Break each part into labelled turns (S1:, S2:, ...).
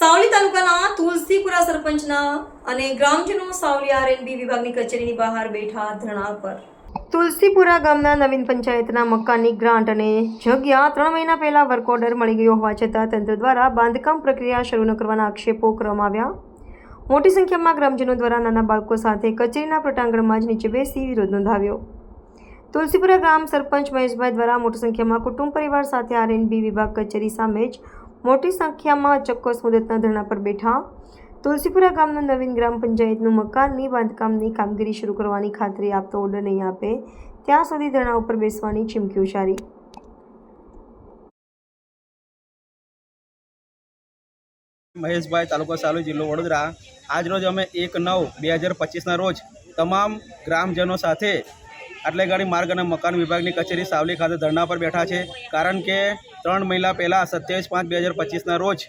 S1: તાલુકાના તુલસીપુરા સરપંચના અને ગ્રામજનો સાવલી આરએનબી વિભાગની કચેરીની બહાર બેઠા ધરણા પર. તુલસીપુરા ગામના નવીન પંચાયતના મકાનની ગ્રાન્ટ અને જગ્યા ત્રણ મહિના પહેલા વર્ક ઓર્ડર મળી ગયો હોવા છતાં તંત્ર દ્વારા બાંધકામ પ્રક્રિયા શરૂ ન કરવાના આક્ષેપો કરવામાં આવ્યા. મોટી સંખ્યામાં ગ્રામજનો દ્વારા નાના બાળકો સાથે કચેરીના પ્રટાંગણમાં જ નીચે બેસી વિરોધ નોંધાવ્યો. તુલસીપુરા ગ્રામ સરપંચ મહેશભાઈ દ્વારા મોટી સંખ્યામાં કુટુંબ પરિવાર સાથે આરએનબી વિભાગ કચેરી સામે જ મોટી સંખ્યામાં ચોક્કસ મુદતના ધરણા પર બેઠા. તુલસીપુરા ગામનું નવીન ગ્રામ પંચાયતનું મકાનની બાંધકામની કામગીરી શરૂ કરવાની ખાતરી આપતો ઓર્ડર નહીં આપે, ત્યાં સુધી ધરણા ઉપર બેસવાની ચીમકી ઉચ્ચારી.
S2: મહેશભાઈ તાલુકો સાલુ જિલ્લો વડોદરા. આજરોજ અમે એક નવ બે હજાર પચીસના રોજ તમામ ગ્રામજનો સાથે આટલેગાડી માર્ગ અને મકાન વિભાગની કચેરી સાવલી ખાતે ધરણા પર બેઠા છે. કારણ કે ત્રણ મહિના પહેલાં સત્યાવીસ પાંચ બે હજાર પચીસના રોજ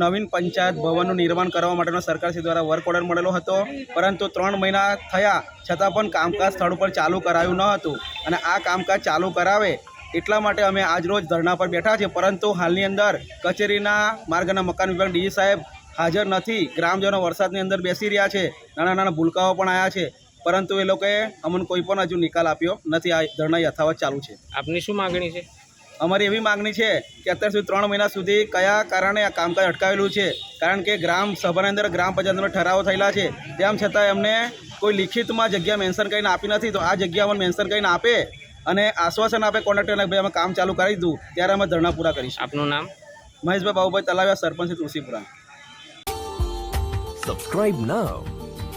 S2: નવીન પંચાયત ભવનનું નિર્માણ કરવા માટેનો સરકારશ્રી દ્વારા વર્ક ઓર્ડર મળેલો હતો. પરંતુ ત્રણ મહિના થયા, છતાં પણ કામકાજ સ્થળ ઉપર ચાલુ કરાયું ન હતું. અને આ કામકાજ ચાલુ કરાવે એટલા માટે અમે આજ રોજ ધરણા પર બેઠા છીએ. પરંતુ હાલની અંદર કચેરીના માર્ગ અને મકાન વિભાગ ડીજી સાહેબ હાજર નથી. ગ્રામજનો વરસાદની અંદર બેસી રહ્યા છે. નાના નાના ભૂલકાઓ પણ આવ્યા છે. પરંતુ એ લોકોએ અમને કોઈ પણ હજુ નિકાલ આપ્યો નથી. આ ધરણા યથાવત ચાલુ છે.
S3: આપની શું માગણી છે?
S2: અમારી એવી માગણી છે કે અત્યાર સુધી ત્રણ મહિના સુધી કયા કારણે આ કામકાજ અટકાવેલું છે? કારણ કે ગ્રામ સભાની અંદર ગ્રામ પંચાયતનો ઠરાવો થયેલા છે. તેમ છતાં એમને કોઈ લિખિતમાં જગ્યા મેન્શન કરીને આપી નથી. તો આ જગ્યા અમને મેન્શન કરીને આપે અને આશ્વાસન આપે કોન્ટ્રાક્ટરને ભાઈ અમે કામ ચાલુ કરી દીધું ત્યારે અમે ધરણા પૂરા કરીશું.
S3: આપનું નામ?
S2: મહેશભાઈ બાબુભાઈ તલાવ્યા સરપંચ તુલસીપુરા.
S4: Subscribe now